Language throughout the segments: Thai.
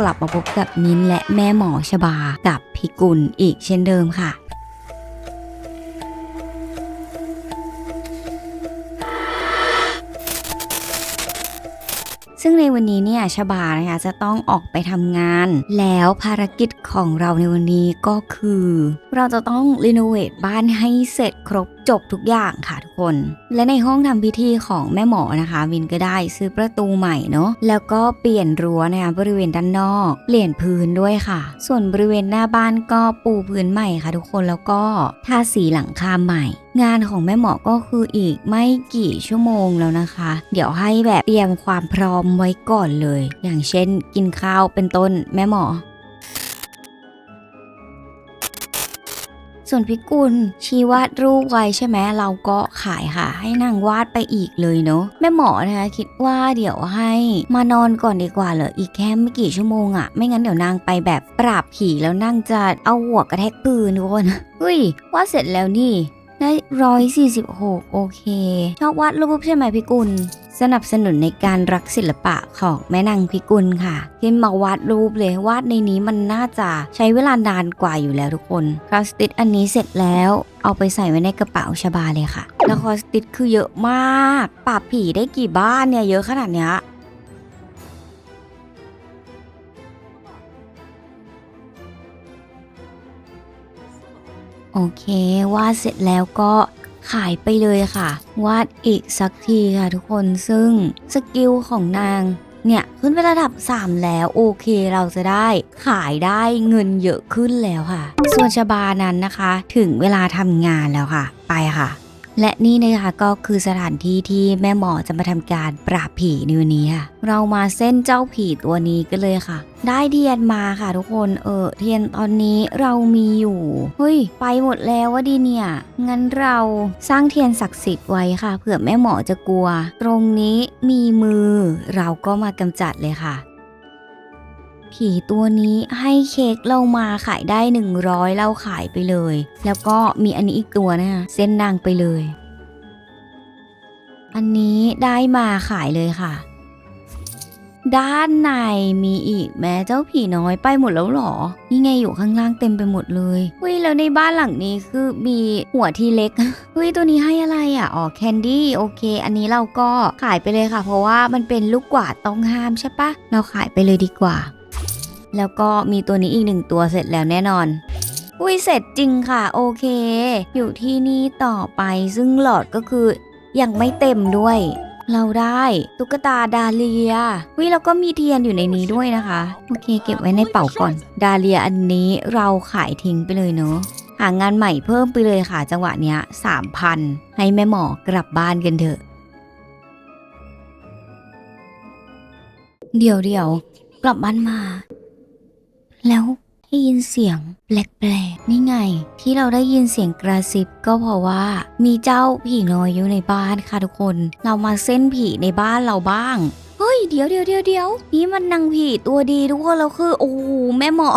กลับมาพบกับมิ้นและแม่หมอชบา กับพี่กุลอีกเช่นเดิมค่ะ ซึ่งในวันนี้เนี่ยชบานะคะจะต้องออกไปทำงาน แล้วภารกิจของเราในวันนี้ก็คือ เราจะต้องรีโนเวทบ้านให้เสร็จครบจบทุกอย่างค่ะทุกคน และในห้องทำพิธีของแม่หมอนะคะ วินก็ได้ซื้อประตูใหม่เนาะแล้วก็เปลี่ยนรั้วนะคะบริเวณด้านนอก เปลี่ยนพื้นด้วยค่ะ ส่วนบริเวณหน้าบ้านก็ปูพื้นใหม่ค่ะทุกคนแล้วก็ทาสีหลังคาใหม่ งานของแม่หมอก็คืออีกไม่กี่ชั่วโมงแล้วนะคะ เดี๋ยวให้แบบเตรียมความพร้อมไว้ก่อนเลย อย่างเช่น กินข้าวเป็นต้นแม่หมอ ส่วนพิกุลชีวาดรูปไว้ใช่ไหมเราก็ขายค่ะ ให้นางวาดไปอีกเลยเนาะแม่หมอนะคะคิดว่าเดี๋ยวให้มานอนก่อนดีกว่าเหรออีกแค่ไม่กี่ชั่วโมงอะไม่งั้นเดี๋ยวนางไปแบบปราบผีแล้วนั่งจะเอาหัวกระแทกปืนทุกคนเฮ้ยวาดเสร็จแล้วนี่ ได้ร้อยสี่สิบหกโอเค ชอบวาดรูปใช่ไหมพี่กุล สนับสนุนในการรักศิลปะของแม่นางพิกุลค่ะที่มาวาดรูปเลยวาดในนี้มันน่าจะใช้เวลานานกว่าอยู่แล้วทุกคนคอสติดอันนี้เสร็จแล้วเอาไปใส่ไว้ในกระเป๋าชบาเลยค่ะ แล้วคอสติดคือเยอะมาก ปราบผีได้กี่บ้านเนี่ยเยอะขนาดเนี้ย โอเค วาดเสร็จแล้วก็ขายไปเลยค่ะ วาดอีกสักทีค่ะทุกคนซึ่งสกิลของนางเนี่ย ขึ้นไประดับ 3 แล้วโอเคเราจะได้ขายได้เงินเยอะขึ้นแล้วค่ะ ส่วนชบานั้นนะคะ ถึงเวลาทำงานแล้วค่ะ ไปค่ะ และนี่นะคะก็คือสถานที่ที่แม่หมอจะมาทำการปราบผีในวันนี้ค่ะเรามาเส้นเจ้าผีตัวนี้กันเลยค่ะ ได้เทียนมาค่ะทุกคนเออเทียนตอนนี้เรามีอยู่เฮ้ยไปหมดแล้วว่าดีเนี่ย งั้นเราสร้างเทียนศักดิ์สิทธิ์ไว้ค่ะเผื่อแม่หมอจะกลัว ตรงนี้มีมือเราก็มากำจัดเลยค่ะ ผีตัวนี้ให้เค้กเรามาขายได้ 100 เราขายไปเลย แล้วก็มีอันนี้อีกตัวนะคะเส้นนางไปเลย อันนี้ได้มาขายเลยค่ะ ด้านในมีอีกแม้เจ้าผีน้อยไปหมดแล้วหรอ นี่ไงอยู่ข้างล่างเต็มไปหมดเลยเฮ้ยแล้วในบ้านหลังนี้คือมีหัวที่เล็กเฮ้ยตัวนี้ให้อะไรอะอ๋อแคนดี้โอเค อันนี้เราก็ขายไปเลยค่ะ เพราะว่ามันเป็นลูกกวาดต้องห้ามใช่ปะเราขายไปเลยดีกว่า แล้วก็มีตัวนี้อีกหนึ่งตัวเสร็จแล้วแน่นอน อุ้ยเสร็จจริงค่ะโอเค อยู่ที่นี่ต่อไปซึ่งหลอดก็คือ ยังไม่เต็มด้วย เราได้ตุ๊กตาดาเลียวิแล้วก็มีเทียนอยู่ในนี้ด้วยนะคะ โอเค เก็บไว้ในเป๋าก่อน ดาเลียอันนี้เราขายทิ้งไปเลยเนาะหางานใหม่เพิ่มไปเลยค่ะจังหวะเนี้ยสามพันให้แม่หมอกลับบ้านกันเถอะ เดี๋ยวเดี๋ยวกลับบ้านมา แล้วได้ยินเสียงแปลกๆนี่ไง ที่เราได้ยินเสียงกระซิบก็เพราะว่ามีเจ้าผีน้อยอยู่ในบ้านค่ะทุกคน เรามาเส้นผีในบ้านเราบ้างเฮ้ยเดี๋ยวเดี๋ยวเดี๋ยวเดี๋ยวนี่มันนางผีตัวดีทุกคนแล้วคือโอ้โหแม่หมอ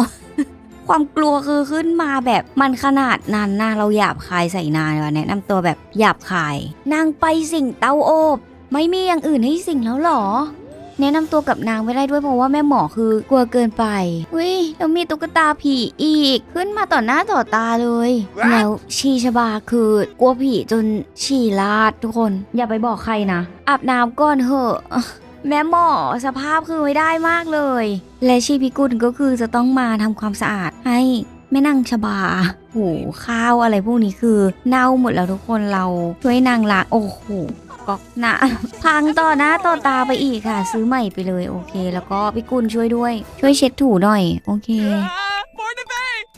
ความกลัวคือขึ้นมาแบบมันขนาดนั้นนะเราหยาบคายใส่นางเลยว่ะแนะนำตัวแบบหยาบคาย นางไปสิ่งเตาโอบ ไม่มีอย่างอื่นให้สิ่งแล้วหรอ แนะนำตัวกับนางไม่ได้ด้วยเพราะว่าแม่หมอคือกลัวเกินไปอุ้ยแล้วมีตุ๊กตาผีอีก ขึ้นมาต่อหน้าต่อตาเลย แล้วชีชบาคือกลัวผีจนฉี่ลาดทุกคน อย่าไปบอกใครนะ อาบน้ำก่อนเถอะแม่หมอสภาพคือไม่ได้มากเลย และชีพิกุลก็คือจะต้องมาทำความสะอาดให้แม่นางชบาโหข้าวอะไรพวกนี้คือเน่าหมดแล้วทุกคนเราช่วยนางล้างโอ้โห ก๊อกหนะพังต่อหน้าต่อตาไปอีกค่ะ ซื้อใหม่ไปเลยโอเค แล้วก็พี่กุลช่วยด้วย ช่วยเช็ดถูหน่อย โอเค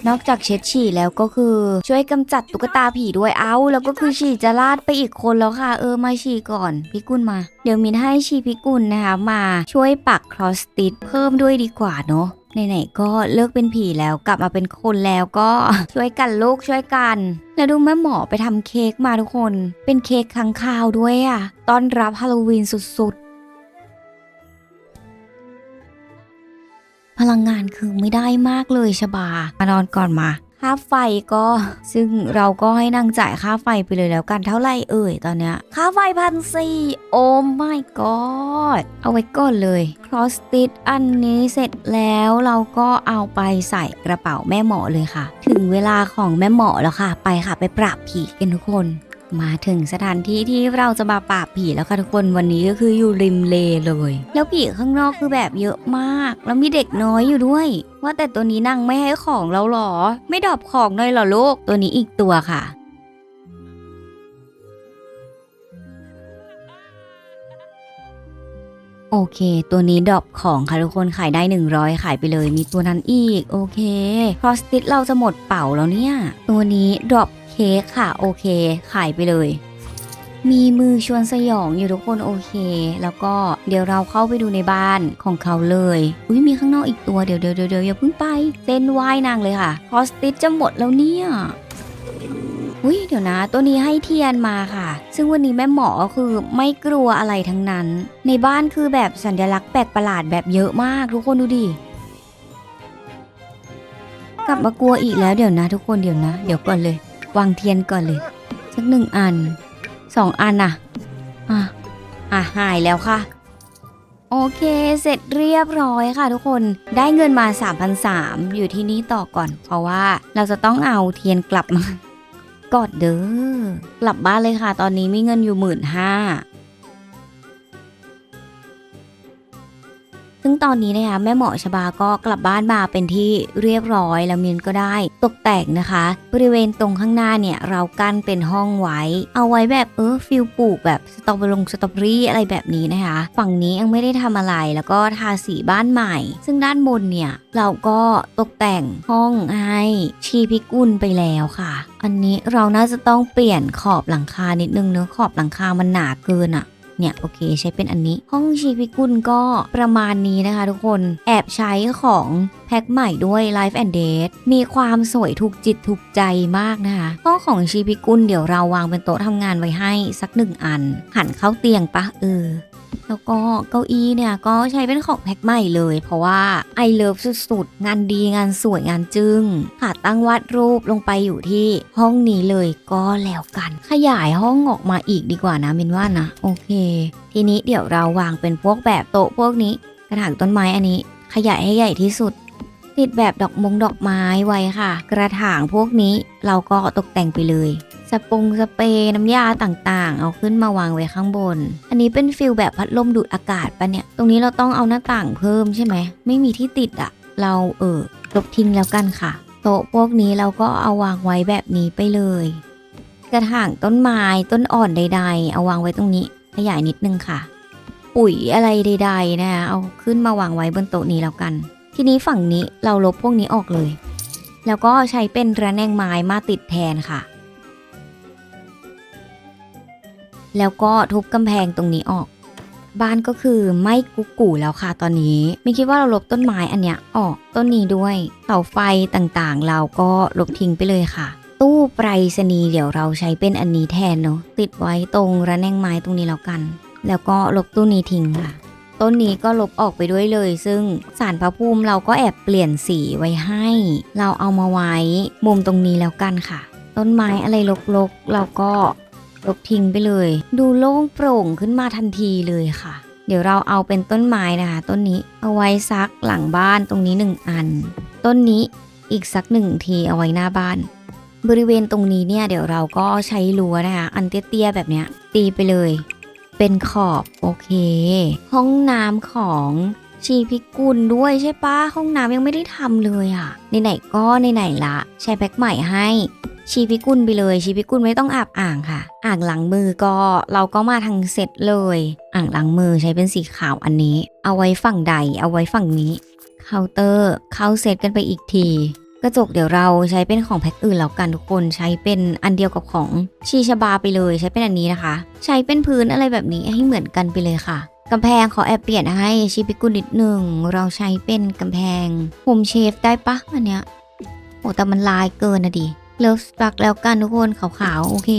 นอกจากเช็ดฉี่แล้วก็คือช่วยกำจัดตุ๊กตาผีด้วยเอาแล้วก็คือฉี่จะลาดไปอีกคนแล้วค่ะ เออมาฉี่ก่อนพี่กุลมา เดี๋ยวมินให้ชีพี่กุลนะคะมาช่วยปักครอสติดเพิ่มด้วยดีกว่าเนาะไหนๆก็เลิกเป็นผีแล้วกลับมาเป็นคนแล้วก็ช่วยกันลูกช่วยกัน แล้วดูแม่หมอไปทำเค้กมาทุกคน เป็นเค้กค้างคาวด้วยอะ่ะต้อนรับฮาโลวีนสุดๆ พลังงานคือไม่ได้มากเลยชบามานอนก่อนมาค่าไฟก็ซึ่งเราก็ให้นางจ่ายค่าไฟไปเลยแล้วกันเท่าไหร่เอ่ยตอนเนี้ยค่าไฟพันสี่โอ้ my god เอาไว้ก่อนเลย cross stitch อันนี้เสร็จแล้วเราก็เอาไปใส่กระเป๋าแม่หมอเลยค่ะ ถึงเวลาของแม่หมอแล้วค่ะ ไปค่ะไปปราบผีกันทุกคน มาถึงสถานที่ที่เราจะมาปราบผีแล้วค่ะทุกคนวันนี้ก็คืออยู่ริมเลเลย แล้วผีข้างนอกคือแบบเยอะมาก แล้วมีเด็กน้อยอยู่ด้วย ว่าแต่ตัวนี้นั่งไม่ให้ของเราหรอ ไม่ดรอปของเลยหรอลูกตัวนี้อีกตัวค่ะโอเค ตัวนี้ดรอปของค่ะทุกคนขายได้ 100 ขายไปเลย มีตัวนั้นอีก โอเค ครอสติ t เราจะหมดเป่าแล้วเนี่ย ตัวนี้ดรอป ค้กค่ะโอเค ขายไปเลย มีมือชวนสยองอยู่ทุกคนโอเค แล้วก็เดี๋ยวเราเข้าไปดูในบ้านของเขาเลย อุ้ยมีข้างนอกอีกตัวเดี๋ยวเดี๋ยวเดี๋ยวเดี๋ยวอย่าเพิ่งไปเส้นไหวนางเลยค่ะคอสติ t จะหมดแล้วเนี่ยอุ้ยเดี๋ยวนะ ตัวนี้ให้เทียนมาค่ะ ซึ่งวันนี้แม่หมอคือไม่กลัวอะไรทั้งนั้น ในบ้านคือแบบสัญลักษณ์แปลกประหลาดแบบเยอะมากทุกคนดูดิกลับมากลัวอีกแล้วเดี๋ยวนะ ทุกคนเดี๋ยวนะ เดี๋ยวก่อนเลย วางเทียนก่อนเลย สักหนึ่งอันสองอันน่ะ อะ อะหายแล้วค่ะ โอเค เสร็จเรียบร้อยค่ะทุกคน ได้เงินมา 3,003อยู่ที่นี่ต่อก่อน เพราะว่าเราจะต้องเอาเทียนกลับมากอดเด้อกลับบ้านเลยค่ะ ตอนนี้มีเงินอยู่หมื่นห้า ซึ่งตอนนี้นะคะแม่หมอชบาก็กลับบ้านมาเป็นที่เรียบร้อยแล้วมินก็ได้ตกแต่งนะคะ บริเวณตรงข้างหน้าเนี่ยเรากั้นเป็นห้องไว้ เอาไว้แบบเออฟิลปลูกแบบสตรอเบอร์ลงสตรอเบอรี่อะไรแบบนี้นะคะ ฝั่งนี้ยังไม่ได้ทำอะไรแล้วก็ทาสีบ้านใหม่ ซึ่งด้านบนเนี่ยเราก็ตกแต่งห้องให้ชีพิกุลไปแล้วค่ะ อันนี้เราน่าจะต้องเปลี่ยนขอบหลังคานิดนึงเนื้อขอบหลังคามันหนาเกินอะ เนี่ยโอเคใช้เป็นอันนี้ ห้องชีพิกุลก็ประมาณนี้นะคะทุกคนแอบใช้ของแพ็คใหม่ด้วย Life and Date มีความสวยถูกจิตถูกใจมากนะคะห้องของชีพิกุลเดี๋ยวเราวางเป็นโต๊ะทำงานไว้ให้สักหนึ่งอัน หันเข้าเตียงปะเออ แล้วก็เก้าอี้เนี่ยก็ใช้เป็นของแพ็คใหม่เลย เพราะว่าไอเลิฟสุดๆ งานดีงานสวยงานจึง้งค่ะตั้งวาดรูปลงไปอยู่ที่ห้องนี้เลยก็แล้วกัน ขยายห้องออกมาอีกดีกว่านะมินว่านะ โอเค ทีนี้เดี๋ยวเราวางเป็นพวกแบบโต๊ะพวกนี้ กระถางต้นไม้อันนี้ ขยายให้ใหญ่ที่สุด ติดแบบดอกมงดอกไม้ไว้ค่ะ กระถางพวกนี้เราก็ตกแต่งไปเลย สปงสเปรย์น้ำยาต่างๆ เอาขึ้นมาวางไว้ข้างบน อันนี้เป็นฟิลแบบพัดลมดูดอากาศปะเนี่ย ตรงนี้เราต้องเอาหน้าต่างเพิ่มใช่ไหม ไม่มีที่ติดอะเราเออลบทิ้งแล้วกันค่ะ โต๊ะพวกนี้เราก็เอาวางไว้แบบนี้ไปเลย กระถางต้นไม้ต้นอ่อนใด ๆ เอาวางไว้ตรงนี้ ขยายนิดนึงค่ะ ปุ๋ยอะไรใด ๆ นะคะเอาขึ้นมาวางไว้บนโต๊ะนี้แล้วกัน ทีนี้ฝั่งนี้เราลบพวกนี้ออกเลย แล้วก็ใช้เป็นระแนงไม้มาติดแทนค่ะ แล้วก็ทุบกำแพงตรงนี้ออก บ้านก็คือไม่กุกกูแล้วค่ะตอนนี้ไม่คิดว่าเราลบต้นไม้อันเนี้ยออกต้นนี้ด้วยเสาไฟต่างๆ เราก็ลบทิ้งไปเลยค่ะ ตู้ไปรษณีย์เดี๋ยวเราใช้เป็นอันนี้แทนเนาะติดไว้ตรงระแนงไม้ตรงนี้แล้วกัน แล้วก็ลบตู้นี้ทิ้งค่ะต้นนี้ก็ลบออกไปด้วยเลย ซึ่งสารพระภูมิเราก็แอบเปลี่ยนสีไว้ให้ เราเอามาไว้มุมตรงนี้แล้วกันค่ะ ต้นไม้อะไรรกๆ เราก็ ลบทิ้งไปเลย ดูโล่งโปร่งขึ้นมาทันทีเลยค่ะ เดี๋ยวเราเอาเป็นต้นไม้นะคะ ต้นนี้เอาไว้ซักหลังบ้านตรงนี้หนึ่งอัน ต้นนี้อีกสักหนึ่งทีเอาไว้หน้าบ้าน บริเวณตรงนี้เนี่ยเดี๋ยวเราก็ใช้รั้วนะคะ อันเตี้ยๆแบบเนี้ย ตีไปเลย เป็นขอบโอเค ห้องน้ำของชีพิกุลด้วยใช่ปะห้องน้ำยังไม่ได้ทำเลยอะ่ะไหนๆก็ไหนๆละใช้แพ็คใหม่ให้ ชีพิกุลไปเลย ชีพิกุลไม่ต้องอาบอ่างค่ะ อ่างล้างมือก็เราก็มาทางเสร็จเลย อ่างล้างมือใช้เป็นสีขาวอันนี้ เอาไว้ฝั่งใด เอาไว้ฝั่งนี้เคาน์เตอร์เข้าเซตกันไปอีกทีกระจกเดี๋ยวเราใช้เป็นของแพ็คอื่นแล้วกันทุกคนใช้เป็นอันเดียวกับของชีชบาไปเลยใช้เป็นอันนี้นะคะ ใช้เป็นพื้นอะไรแบบนี้ให้เหมือนกันไปเลยค่ะกำแพงขอแอบเปลี่ยนให้ชีพิกุลนิดหนึ่งเราใช้เป็นกำแพงโฮมเชฟได้ปะอันเนี้ยโอ้แต่มันลายเกินนะดิ เลิฟสปักแล้วกันทุกคนขาวๆโอเค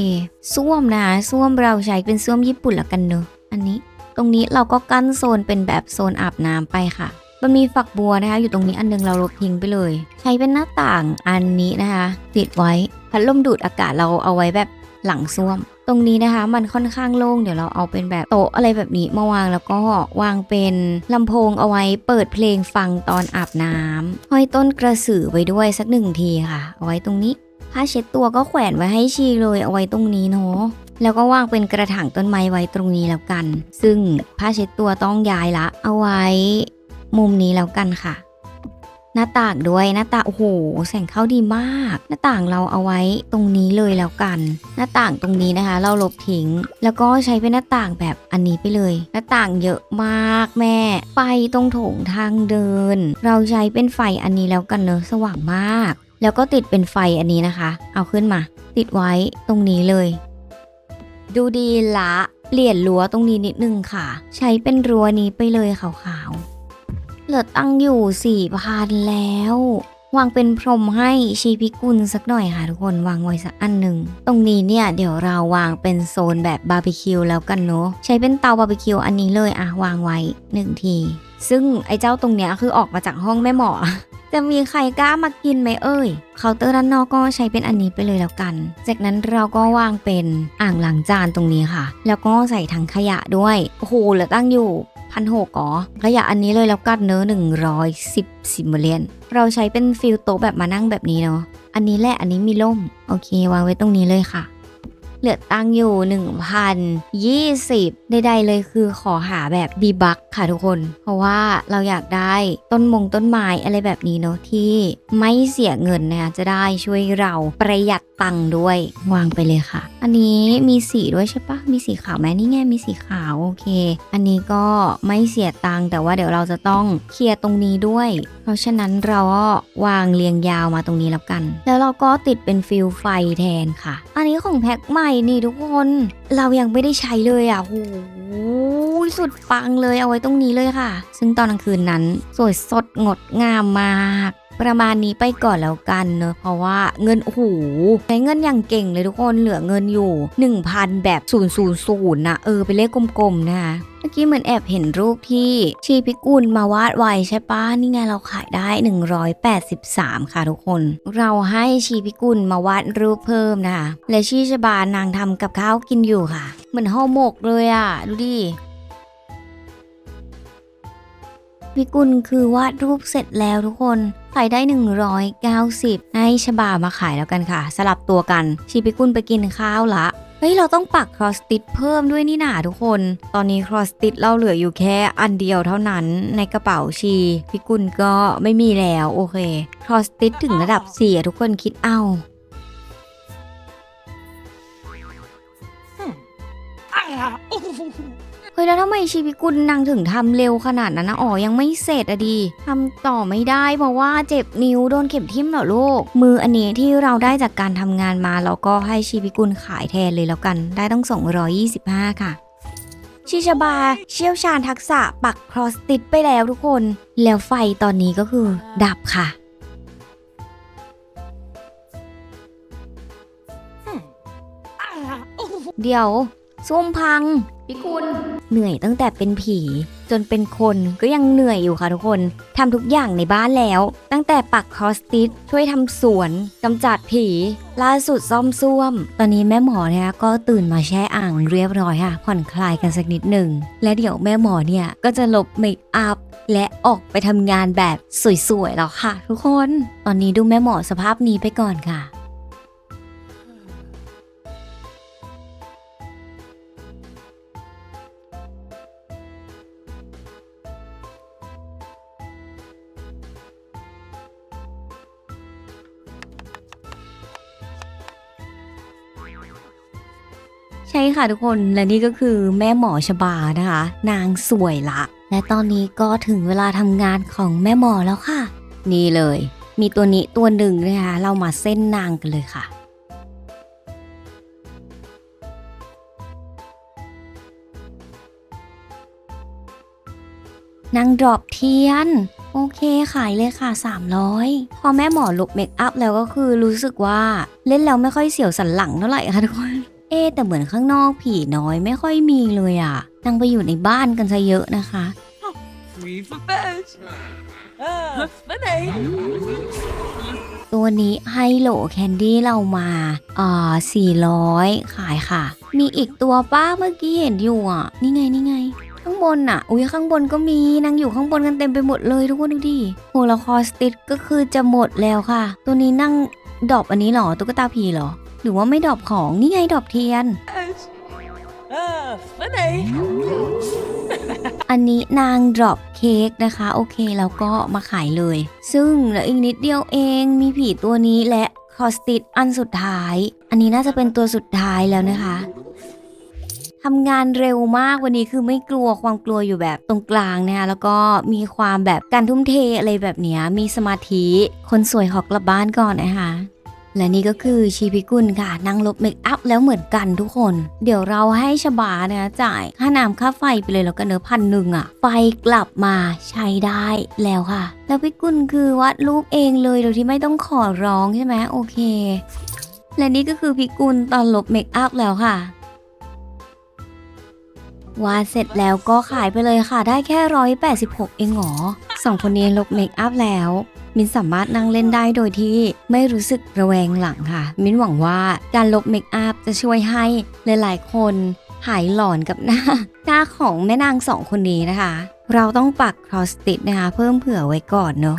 ส้วมนะส้วมเราใช้เป็นส้วมญี่ปุ่นแล้วกันเนอะอันนี้ ตรงนี้เราก็กั้นโซนเป็นแบบโซนอาบน้ำไปค่ะ มันมีฝักบัวนะคะ อยู่ตรงนี้อันนึงเราลบทิ้งไปเลย ใช้เป็นหน้าต่างอันนี้นะคะติดไว้พัดลมดูดอากาศเราเอาไว้แบบหลังซ่วม ตรงนี้นะคะมันค่อนข้างโล่งเดี๋ยวเราเอาเป็นแบบโต๊ะอะไรแบบนี้มาวางแล้วก็วางเป็นลำโพงเอาไว้เปิดเพลงฟังตอนอาบน้ำห้อยต้นกระสือไว้ด้วยสักหนึ่งทีค่ะ เอาไว้ตรงนี้ ผ้าเช็ดตัวก็แขวนไว้ให้ชีเลยเอาไว้ตรงนี้เนาะแล้วก็วางเป็นกระถางต้นไม้ไว้ตรงนี้แล้วกัน ซึ่งผ้าเช็ดตัวต้องย้ายละ เอาไว้ มุมนี้แล้วกันค่ะ หน้าต่างด้วยหน้าต่างโอ้โหแสงเข้าดีมาก หน้าต่างเราเอาไว้ตรงนี้เลยแล้วกัน หน้าต่างตรงนี้นะคะ เราลบทิ้ง แล้วก็ใช้เป็นหน้าต่างแบบอันนี้ไปเลย หน้าต่างเยอะมากแม่ ไฟตรงโถงทางเดิน เราใช้เป็นไฟอันนี้แล้วกันเนอะสว่างมาก แล้วก็ติดเป็นไฟอันนี้นะคะ เอาขึ้นมา ติดไว้ตรงนี้เลย ดูดีละเปลี่ยนรั้วตรงนี้นิดนึงค่ะ ใช้เป็นรั้วนี้ไปเลยขาวๆ เหลือตั้งอยู่สี่พันแล้ว วางเป็นพรมให้ชีพิกุลสักหน่อยค่ะทุกคนวางไว้สักอันหนึ่ง ตรงนี้เนี่ยเดี๋ยวเราวางเป็นโซนแบบบาร์บีคิวแล้วกันเนาะใช้เป็นเตาบาร์บีคิวอันนี้เลยอะวางไว้หนึ่งที ซึ่งไอ้เจ้าตรงเนี้ยคือออกมาจากห้องแม่หมอ จะมีใครกล้ามากินไหมเอ่ยเคาน์เตอร์ด้านนอกก็ใช้เป็นอันนี้ไปเลยแล้วกัน จากนั้นเราก็วางเป็นอ่างล้างจานตรงนี้ค่ะ แล้วก็ใส่ถังขยะด้วยโอ้โหเหลือตั้งอยู่พันหกอ๋อขยะอันนี้เลยแล้วกันเนอะหนึ่งร้อยสิบสิบเหรียญเราใช้เป็นฟิลโต๊ะแบบมานั่งแบบนี้เนาะอันนี้แหละอันนี้มีล่ม โอเค วางไว้ตรงนี้เลยค่ะ เหลือตังอยู่1,020 ใดๆเลยคือขอหาแบบดีบักค่ะทุกคน เพราะว่าเราอยากได้ต้นมงต้นไม้อะไรแบบนี้เนาะที่ไม่เสียเงินนะคะจะได้ช่วยเราประหยัดตังค์ด้วยวางไปเลยค่ะ อันนี้มีสีด้วยใช่ปะมีสีขาวไหมนี่ไงมีสีขาวโอเค อันนี้ก็ไม่เสียตังค์แต่ว่าเดี๋ยวเราจะต้องเคลียร์ตรงนี้ด้วย เพราะฉะนั้นเราก็วางเรียงยาวมาตรงนี้แล้วกัน แล้วเราก็ติดเป็นฟิลไฟแทนค่ะ อันนี้ของแพ็คใหม่นี่ทุกคน เรายังไม่ได้ใช้เลยอะโหสุดปังเลยเอาไว้ตรงนี้เลยค่ะ ซึ่งตอนกลางคืนนั้น สวยสดงดงามมาก ประมาณนี้ไปก่อนแล้วกันเนอะเพราะว่าเงินโอ้โหใช้เงินอย่างเก่งเลยทุกคนเหลือเงินอยู่ 1,000 แบบ 0 0 0นะเออเป็นเลขกลมๆนะคะเมื่อกี้เหมือนแอบเห็นรูปที่ชีพิกุลมาวาดไว้ใช่ปะนี่ไงเราขายได้ 183 ค่ะทุกคน เราให้ชีพิกุลมาวาดรูปเพิ่มนะคะและชีชบานางทำกับข้าวกินอยู่ค่ะ เหมือนห่อหมกเลยอะ ดูดิพิกุลคือวาดรูปเสร็จแล้วทุกคน ขายได้ 190 ให้ชบามาขายแล้วกันค่ะ สลับตัวกันชีพิกุลไปกินข้าวละเฮ้ย เราต้องปักครอสติ t เพิ่มด้วยนี่หนาทุกคน ตอนนี้ครอสติ t เราเหลืออยู่แค่อันเดียวเท่านั้นในกระเป๋าชีพิกุลก็ไม่มีแล้วโอเค ครอสติ t ถึงระดับ4ทุกคนคิดเอาเฮ้ยแล้วทำไมชีพิกุลนางถึงทำเร็วขนาดนั้นนะอ๋อยังไม่เสร็จอะดีทำต่อไม่ได้เพราะว่าเจ็บนิ้วโดนเข็มทิ่มเหรอลูกมืออันนี้ที่เราได้จากการทำงานมาแล้วก็ให้ชีพิกุลขายแทนเลยแล้วกัน ได้ตั้ง225 ค่ะชิชบา เชี่ยวชาญทักษะปักครอสติดไปแล้วทุกคน แล้วไฟตอนนี้ก็คือ ดับค่ะเดี๋ยว ส้วมพังพี่คุณเหนื่อยตั้งแต่เป็นผี จนเป็นคนก็ยังเหนื่อยอยู่ค่ะทุกคนทำทุกอย่างในบ้านแล้ว ตั้งแต่ปักคอสติสช่วยทำสวนกำจัดผี ล่าสุดซ่อมซ่วม ตอนนี้แม่หมอเนี่ยก็ตื่นมาแช่อ่างเรียบร้อยค่ะ ผ่อนคลายกันสักนิดหนึ่ง และเดี๋ยวแม่หมอเนี่ยก็จะลบเมคอัพและออกไปทำงานแบบสวยๆแล้วค่ะ ทุกคน ตอนนี้ดูแม่หมอสภาพนี้ไปก่อนค่ะ ค่ะทุกคนและนี่ก็คือแม่หมอชบานะคะ นางสวยละ และตอนนี้ก็ถึงเวลาทำงานของแม่หมอแล้วค่ะ นี่เลย มีตัวนี้ตัวหนึ่งนะคะเรามาเส้นนางกันเลยค่ะนางดรอปเทียน โอเคขายเลยค่ะ 300 พอแม่หมอลบเมคอัพแล้วก็คือรู้สึกว่าเล่นแล้วไม่ค่อยเสียวสันหลังเท่าไหร่ค่ะทุกคน เอ๊แต่เหมือนข้างนอกผีน้อยไม่ค่อยมีเลยอะนางไปอยู่ในบ้านกันซะเยอะนะคะ Three for fish. Ah, for eight. ตัวนี้ไฮโลแคนดี้เรามาอ่า400 ขายค่ะ มีอีกตัวป้าเมื่อกี้เห็นอยู่อะ นี่ไงนี่ไง ข้างบนอะ อุ้ยข้างบนก็มีนางอยู่ข้างบนกันเต็มไปหมดเลยทุกคนดูดิโฮลคอสติดก็คือจะหมดแล้วค่ะ ตัวนี้นั่งดอปอันนี้เหรอตุ๊กตาผีเหรอ หรือว่าไม่ดรอปของนี่ไงดรอปเทียน อันนี้นางดรอปเค้กนะคะ โอเคแล้วก็มาขายเลย ซึ่งเหลืออีกนิดเดียวเองมีผีตัวนี้และคอสติดอันสุดท้าย อันนี้น่าจะเป็นตัวสุดท้ายแล้วนะคะทำงานเร็วมากวันนี้คือไม่กลัวความกลัวอยู่แบบตรงกลางนะคะแล้วก็มีความแบบการทุ่มเทอะไรแบบนี้มีสมาธิ คนสวยขอกลับบ้านก่อนนะคะ และนี่ก็คือชีพิกุลค่ะนั่งลบเมคอัพแล้วเหมือนกันทุกคน เดี๋ยวเราให้ชบาเนี่ยจ่ายค่าน้ำค่าไฟไปเลยแล้วกันเนอะพันหนึ่งอะไฟกลับมาใช้ได้แล้วค่ะ แล้วพิกุลคือวาดรูปเองเลยโดยที่ไม่ต้องขอร้องใช่ไหมโอเค และนี่ก็คือพิกุลตอนลบเมคอัพแล้วค่ะ วาดเสร็จแล้วก็ขายไปเลยค่ะได้แค่ร้อยแปดสิบหกเองเหรอสองคนนี้ลบเมคอัพแล้ว มินสามารถนั่งเล่นได้โดยที่ไม่รู้สึกระแวงหลังค่ะ มินหวังว่าการลบเมคอัพจะช่วยให้หลายๆ คนหายหลอนกับหน้า หน้าของแม่นางสองคนนี้นะคะ เราต้องปักครอสติดนะคะ เพิ่มเผื่อไว้ก่อนเนาะ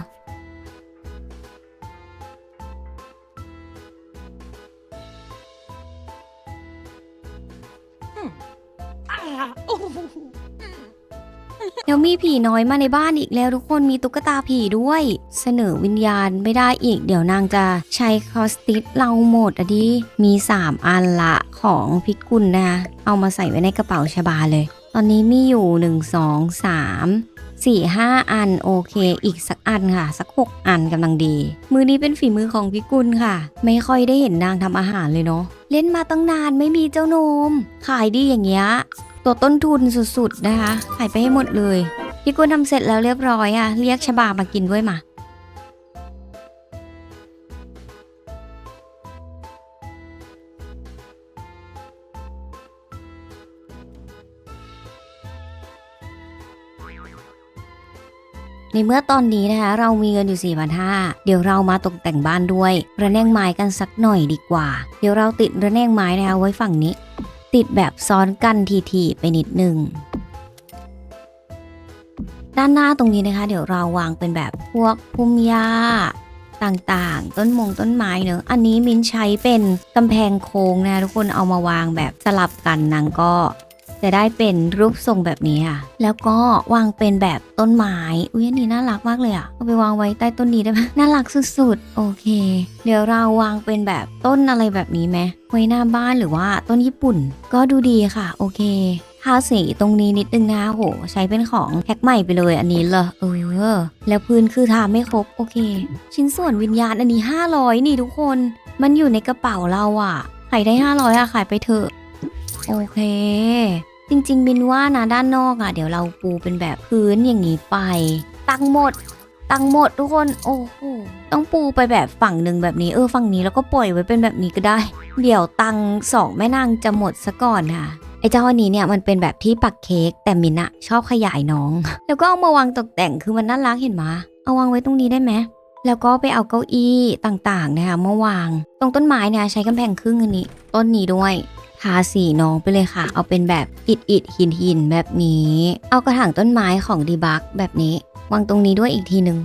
แล้วมีผีน้อยมาในบ้านอีกแล้วทุกคนมีตุ๊กตาผีด้วย เสนอวิญญาณไม่ได้อีก เดี๋ยวนางจะใช้คอสติสเราหมดอะดิมี 3 อันละของพิกุลนะคะเอามาใส่ไว้ในกระเป๋าชบาเลย ตอนนี้มีอยู่ 1 2 3 4 5 อันโอเค อีกสักอันค่ะ สัก 6 อันกำลังดี มือนี้เป็นฝีมือของพิกุลค่ะ ไม่ค่อยได้เห็นนางทำอาหารเลยเนาะ เล่นมาตั้งนานไม่มีเจ้านม ขายดีอย่างเงี้ย ตัวต้นทุนสุดๆนะคะ ขายไปให้หมดเลย พี่กุลทำเสร็จแล้วเรียบร้อยอะเรียกชบามากินด้วยมา ในเมื่อตอนนี้นะคะ เรามีเงินอยู่4 5 0 0เดี๋ยวเรามาตกแต่งบ้านด้วย ระแนงไม้กันสักหน่อยดีกว่า เดี๋ยวเราติดระแนงไม้นะคะไว้ฝั่งนี้ ติดแบบซ้อนกันทีๆไปนิดนึงด้านหน้าตรงนี้นะคะ เดี๋ยวเราวางเป็นแบบพวกพุ่มหญ้าต่างๆ ต้นมงต้นไม้เนอะอันนี้มินใช้เป็นกำแพงโค้งนะทุกคนเอามาวางแบบสลับกันนางก็ จะได้เป็นรูปทรงแบบนี้ค่ะ แล้วก็วางเป็นแบบต้นไม้อุ้ยอันนี้น่ารักมากเลยอะเอาไปวางไว้ใต้ต้นนี้ได้ไหมน่ารักสุดๆ โอเค เดี๋ยวเราวางเป็นแบบต้นอะไรแบบนี้ไหมไว้หน้าบ้านหรือว่าต้นญี่ปุ่น ก็ดูดีค่ะ โอเคทาสีตรงนี้นิดนึงนะโห ใช้เป็นของแพ็คใหม่ไปเลยอันนี้เลยเออ แล้วพื้นคือทาไม่ครบ โอเค ชิ้นส่วนวิญญาณอันนี้ 500 นี่ทุกคน มันอยู่ในกระเป๋าเราอะขายได้ 500อะขายไปเถอะ โอเค จริงๆบินว่านะด้านนอกอะ่ะ เดี๋ยวเราปูเป็นแบบพื้นอย่างนี้ไป ตังหมด ตังหมดทุกคนโอ้โหต้องปูไปแบบฝั่งหนึ่งแบบนี้เออฝั่งนี้แล้วก็ปล่อยไว้เป็นแบบนี้ก็ได้ เดี๋ยวตังสองแม่นางจะหมดซะก่อนค่ะไอ้เจ้าอันนี้เนี่ยมันเป็นแบบที่ปักเค้กแต่มินอะชอบขยายน้อง แล้วก็เอามาวางตกแต่งคือมันน่ารักเห็นไหมเอาวางไว้ตรงนี้ได้ไหมแล้วก็ไปเอาเก้าอี้ต่างๆนะคะมาวาง ตรงต้นไม้เนี่ยใช้กำแพงครึ่งอันนี้ ต้นนี้ด้วย ทาสีน้องไปเลยค่ะ เอาเป็นแบบอิดอิดหินหินแบบนี้ เอากระถางต้นไม้ของดีบักแบบนี้ วางตรงนี้ด้วยอีกทีหนึ่ง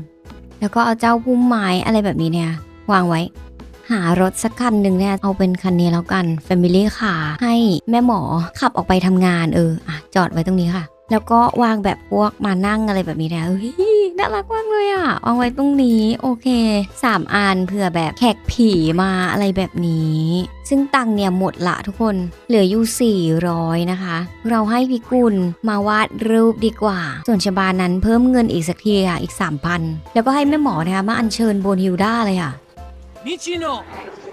แล้วก็เอาเจ้าพุ่มไม้อะไรแบบนี้เนี่ย วางไว้ หารถสักคันหนึ่งเนี่ย เอาเป็นคันนี้แล้วกัน Family ค่ะ ให้แม่หมอขับออกไปทำงานเอออะจอดไว้ตรงนี้ค่ะ แล้วก็วางแบบพวกมานั่งอะไรแบบนี้นี่ยเฮ้ยน่ารักมากเลยอะวางไว้ตรงนี้โอเคสามอันเผื่อแบบแขกผีมาอะไรแบบนี้ ซึ่งตังเนี่ยหมดละทุกคนเหลืออยู่ 400 นะคะ เราให้พิกุลมาวาดรูปดีกว่า ส่วนชบานั้นเพิ่มเงินอีกสักทีค่ะอีก 3,000 แล้วก็ให้แม่หมอนะคะมาอัญเชิญโบนฮิลด้าเลยค่ะ Michino. Got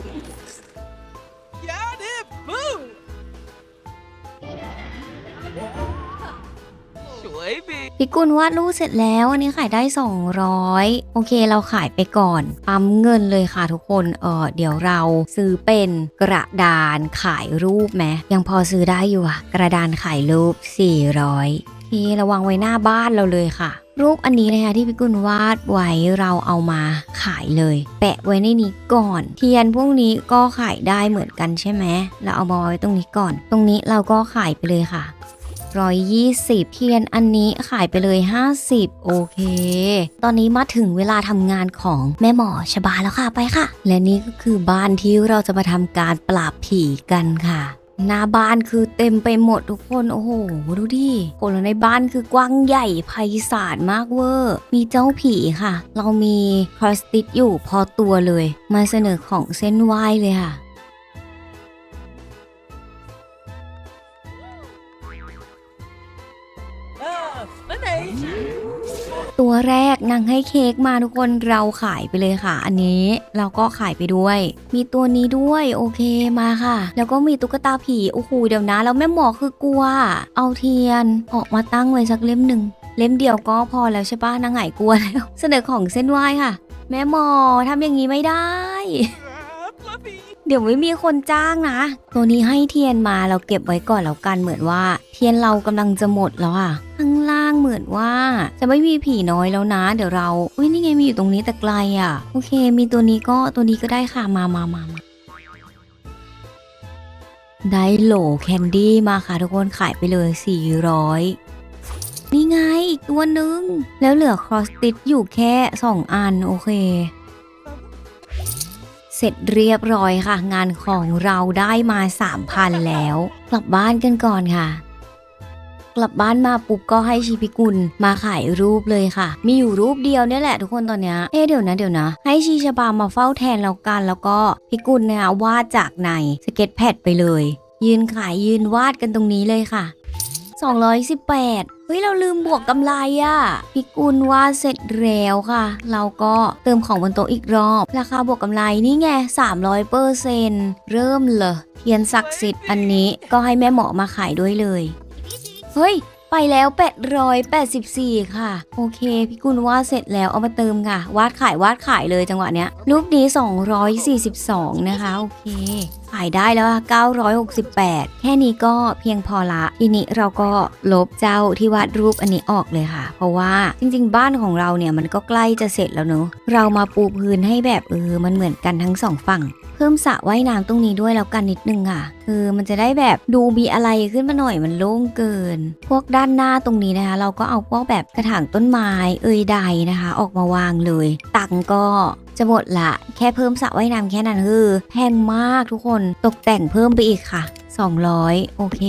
วยบีพิกุลวาดรูปเสร็จแล้วอันนี้ขายได้ 200 โอเคเราขายไปก่อน ปั๊มเงินเลยค่ะทุกคนเออเดี๋ยวเราซื้อเป็นกระดานขายรูปไหมยังพอซื้อได้อยู่อะกระดานขายรูป 400ทีระวังไว้หน้าบ้านเราเลยค่ะรูปอันนี้นะคะที่พี่กุลวาดไว้เราเอามาขายเลย แปะไว้ในนี้ก่อน เทียนพวกนี้ก็ขายได้เหมือนกันใช่ไหมเราเอามาไว้ตรงนี้ก่อน ตรงนี้เราก็ขายไปเลยค่ะ ร้อยยี่สิบเทียนอันนี้ขายไปเลย 50 โอเค ตอนนี้มาถึงเวลาทำงานของแม่หมอชบาแล้วค่ะไปค่ะ และนี่ก็คือบ้านที่เราจะมาทำการปราบผีกันค่ะหน้าบ้านคือเต็มไปหมดทุกคนโอ้โหดูดิคนในบ้านคือกว้างใหญ่ไพศาลมากเวอร์ มีเจ้าผีค่ะ เรามีคอสติดอยู่พอตัวเลย มาเสนอของเส้นไหว้เลยค่ะ ตัวแรกนางให้เค้กมาทุกคนเราขายไปเลยค่ะ อันนี้เราก็ขายไปด้วย มีตัวนี้ด้วยโอเคมาค่ะ แล้วก็มีตุ๊กตาผีโอ้โหเดี๋ยวนะแล้วแม่หมอคือกลัว เอาเทียนออกมาตั้งไว้สักเล่มหนึ่งเล่มเดียวก็พอแล้วใช่ปะนางไงกลัวแล้ว เสนอของเส้นไหว้ค่ะ แม่หมอทำอย่างนี้ไม่ได้ เดี๋ยวไม่มีคนจ้างนะ ตัวนี้ให้เทียนมาเราเก็บไว้ก่อนแล้วกันเหมือนว่า เทียนเรากำลังจะหมดแล้วอะข้างล่างเหมือนว่า จะไม่มีผีน้อยแล้วนะ เดี๋ยวเราอุ้ยนี่ไงมีอยู่ตรงนี้แต่ไกลอะโอเค มีตัวนี้ก็ตัวนี้ก็ได้ค่ะมามามามาได้โหลแคนดี้มาค่ะทุกคนขายไปเลย 400 นี่ไงอีกตัวหนึ่งแล้วเหลือครอสติดอยู่แค่ 2 อัน โอเค ร็จเรียบร้อยค่ะ งานของเราได้มา 3,000 แล้ว กลับบ้านกันก่อนค่ะ กลับบ้านมาปุ๊บก็ให้ชีพิกุลมาขายรูปเลยค่ะ มีอยู่รูปเดียวเนี่ยแหละทุกคนตอนเนี้ยเอ๊ะเดี๋ยวนะเดี๋ยวนะ ให้ชีชบามาเฝ้าแทนแล้วกัน แล้วก็พิกุลเนี่ยวาดจากในสเก็ตแพดไปเลย ยืนขายยืนวาดกันตรงนี้เลยค่ะ 218 เฮ้ย เราลืมบวกกำไรอะ่ะพี่กุลว่าเสร็จแล้วค่ะ เราก็เติมของบนโต๊ะอีกรอบ ราคาบวกกำไรนี่ไง 300เปอร์เซนเริ่มเลยเทียนศักดิ์สิทธิ์อันนี้ก็ให้แม่หมอมาขายด้วยเลย เฮ้ย ไปแล้ว 884 ค่ะ โอเค พี่กุลวาดเสร็จแล้วเอามาเติมค่ะ วาดขายวาดขายเลยจังหวะเนี้ย รูปนี้ 242 นะคะ โอเค ขายได้แล้วอะ968 แค่นี้ก็เพียงพอละ ทีนี้เราก็ลบเจ้าที่วาดรูปอันนี้ออกเลยค่ะ เพราะว่าจริงๆ บ้านของเราเนี่ยมันก็ใกล้จะเสร็จแล้วเนอะเรามาปูพื้นให้แบบเออมันเหมือนกันทั้งสองฝั่ง พิ่มสระว่ายน้ำตรงนี้ด้วยแล้วกันนิดนึงค่ะคือมันจะได้แบบดูมีอะไรขึ้นมาหน่อยมันโล่งเกิน พวกด้านหน้าตรงนี้นะคะ เราก็เอาพวกแบบกระถางต้นไม้เอ่ยใดนะคะ ออกมาวางเลย ตังก็ จะหมดละ แค่เพิ่มสระว่ายน้ำแค่นั้นคือแพงมากทุกคนตกแต่งเพิ่มไปอีกค่ะ 200 โอเค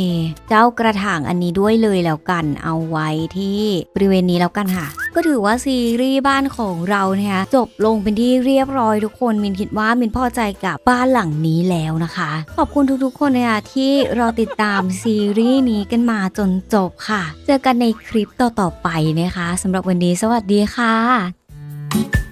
เจ้ากระถางอันนี้ด้วยเลยแล้วกันเอาไว้ที่บริเวณนี้แล้วกันค่ะ ก็ถือว่าซีรีส์บ้านของเราเนี่ย จบลงเป็นที่เรียบร้อยทุกคน มินคิดว่ามินพอใจกับบ้านหลังนี้แล้วนะคะ ขอบคุณทุกๆ คนนะคะที่รอติดตามซีรีส์นี้กันมาจนจบค่ะ เจอกันในคลิปต่อๆไปนะคะสำหรับวันนี้สวัสดีค่ะ